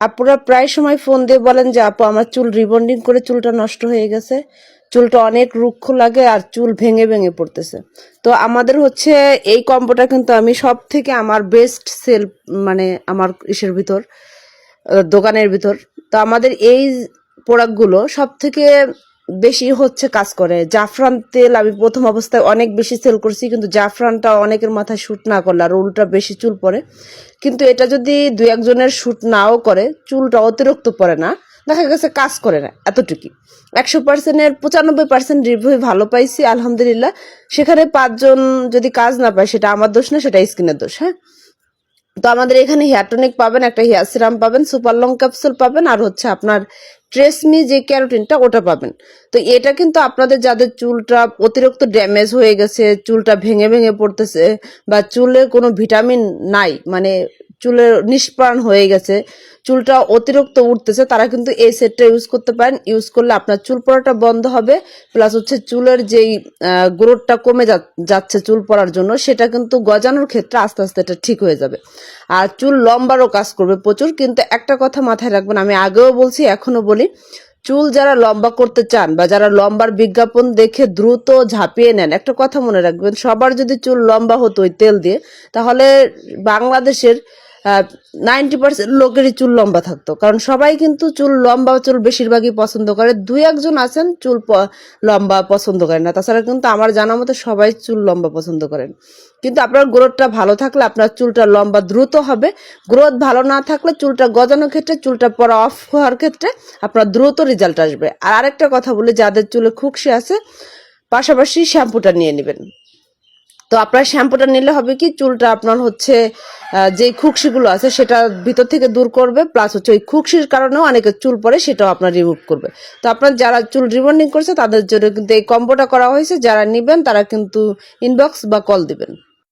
আপুরা প্রায় সময় ফোন দিয়ে বলেন যে, আপু, আমার চুল রিবন্ডিং করে চুলটা নষ্ট হয়ে গেছে। চুলটা অনেক রুক্ষ লাগে আর চুল ভেঙে ভেঙে পড়তেছে। তো আমাদের হচ্ছে এই কম্বোটা কিন্তু আমি সব থেকে আমার বেস্ট সেল মানে আমার ইসের ভিতর দোকানের ভিতর। তো আমাদের এই প্রোডাক্টগুলো সব থেকে বেশি হচ্ছে কাজ করে। জাফরান তেল আমি প্রথম অবস্থায় অনেক বেশি সেল করছি, কিন্তু জাফরানটা অনেকের মাথায় শ্যুট না করলে আর উল্টা বেশি চুল পড়ে কিন্তু এটা যদি দু একজনের শ্যুট নাও করে, চুলটা অতিরিক্ত পড়ে না, দেখা গেছে কাজ করে না এতটুকুই। একশো পার্সেন্টের পঁচানব্বই পার্সেন্ট রিভিউ ভালো পাইছি, আলহামদুলিল্লাহ। সেখানে পাঁচজন যদি কাজ না পায়, সেটা আমার দোষ না, সেটা স্কিনের দোষ হ্যাঁ? তো আমাদের এখানে হেয়ার টনিক পাবেন, একটা হেয়ার সিরাম পাবেন সুপার লং ক্যাপসুল পাবেন, আর হচ্ছে আপনার ট্রেসমি যে ক্যারোটিনটা ওটা পাবেন। তো এটা কিন্তু আপনাদের যাদের চুলটা অতিরিক্ত ড্যামেজ হয়ে গেছে, চুলটা ভেঙে ভেঙে পড়তেছে বা চুলে কোনো ভিটামিন নাই মানে চুলের নিষ্প্রাণ হয়ে গেছে। চুলটা অতিরিক্ত উঠতেছে, তারা কিন্তু এই সেটটা ইউজ করতে পারেন। ইউজ করলে আপনার চুল পড়াটা বন্ধ হবে প্লাস হচ্ছে চুলের যেই গ্রোথটা কমে যাচ্ছে চুল পড়ার জন্য, সেটা কিন্তু গজানোর ক্ষেত্রে আস্তে আস্তে এটা ঠিক হয়ে যাবে। আর চুল লম্বারও কাজ করবে প্রচুর, কিন্তু একটা কথা মাথায় রাখবেন, আমি আগেও বলছি এখনও বলি, চুল যারা লম্বা করতে চান বা যারা লম্বার বিজ্ঞাপন দেখে দ্রুত ঝাঁপিয়ে নেন, একটা কথা মনে রাখবেন, সবার যদি চুল লম্বা হতো ওই তেল দিয়ে, তাহলে বাংলাদেশের নাইনটি পার্সেন্ট লোকেরই চুল লম্বা থাকতো। কারণ সবাই কিন্তু চুল লম্বা চুল বেশিরভাগই পছন্দ করে। দুই একজন আছেন, চুল লম্বা পছন্দ করেন না। তাছাড়া কিন্তু আমার জানা মতো সবাই চুল লম্বা পছন্দ করেন। কিন্তু আপনার গ্রোথটা ভালো থাকলে আপনার চুলটা লম্বা দ্রুত হবে। গ্রোথ ভালো না থাকলে চুলটা গজানোর ক্ষেত্রে, চুলটা পরা অফ হওয়ার ক্ষেত্রে আপনার দ্রুত রেজাল্ট আসবে। আর আরেকটা কথা বলি, যাদের চুলে খুকসে আছে, পাশাপাশি শ্যাম্পুটা নিয়ে নেবেন। আপনার শ্যাম্পুটা নিলে হবে কি, চুলটা আপনার হচ্ছে যে খুকশিগুলো আছে সেটা ভিতর থেকে দূর করবে প্লাস হচ্ছে ওই খুকশির কারণেও অনেকে চুল পরে সেটাও আপনার রিমুভ করবে। তো আপনার যারা চুল রিবন্ডিং করছে তাদের জন্য কিন্তু এই কম্বোটা করা হয়েছে, যারা নেবেন তারা কিন্তু ইনবক্স বা কল দিবেন।